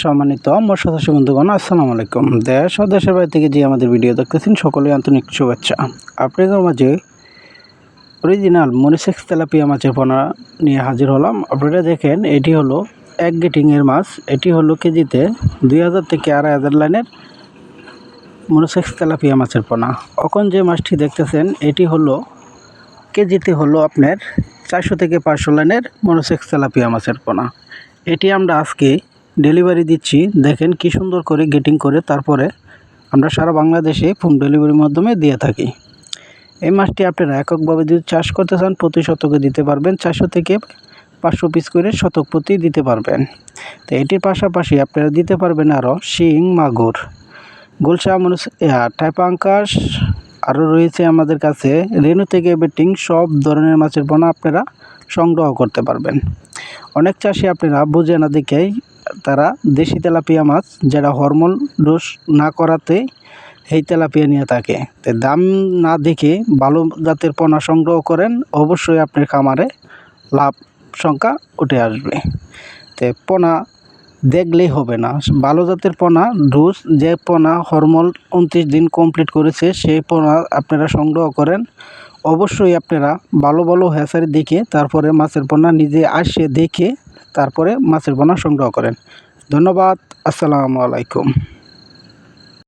সম্মানিত মৎস্য চাষী বন্ধুগণ, আসসালামু আলাইকুম। দেশ ও দেশের বাইরে থেকে যে আমাদের ভিডিও দেখতেছেন সকলেই আন্তরিক শুভেচ্ছা। আপনাদের মাঝে অরিজিনাল মরিসেক্স তেলাপিয়া মাছের পোনা নিয়ে হাজির হলাম। আপনারা দেখেন, এটি হলো এক গেটিংয়ের মাছ। এটি হলো কেজিতে দুই হাজার থেকে আড়াই হাজার লাইনের মনোসেক্স তেলাপিয়া মাছের পোনা। এখন যে মাছটি দেখতেছেন, এটি হলো কেজিতে হলো আপনার চারশো থেকে পাঁচশো লাইনের মনোসেক্স তেলাপিয়া মাছের পোনা। এটি আমরা আজকে ডেলিভারি দিচ্ছি। দেখেন কি সুন্দর করে গেটিং করে তারপরে আমরা সারা বাংলাদেশে হোম ডেলিভারির মাধ্যমে দিয়ে থাকি। এই মাছটি আপনারা এককভাবে যদি চাষ করতে চান, প্রতি শতকে দিতে পারবেন। চারশো থেকে পাঁচশো পিস করে শতক প্রতি দিতে পারবেন। তো এটির পাশাপাশি আপনারা দিতে পারবেন আরও শিং, মাগুর গুলশা মনুষ টাইপাঙ্কাস আরও রয়েছে আমাদের কাছে রেনু থেকে বেটিং, সব ধরনের মাছের পোনা আপনারা সংগ্রহ করতে পারবেন। অনেক চাষি আপনারা বুঝে না দেখেই তারা দেশি তেলাপিয়া মাছ যেটা হরমোন ডোজ না করাতে এই তেলাপিয়া নিয়ে থাকে। তো দাম না দেখে ভালো জাতের পোনা সংগ্রহ করেন, অবশ্যই আপনার খামারে লাভ সংখ্যা উঠে আসবে। তো পোনা দেখলেই হবে না। ভালো জাতের পোনা ডোজ যে পোনা হরমোন উনত্রিশ দিন কমপ্লিট করেছে, সেই পোনা আপনারা সংগ্রহ করেন। অবশ্যই আপনারা ভালো ভালো হ্যাসারি দেখে, তারপরে মাছের পোনা নিজে আসে দেখে তারপরে মাছের পোনা সংগ্রহ করেন। ধন্যবাদ আসসালামু আলাইকুম।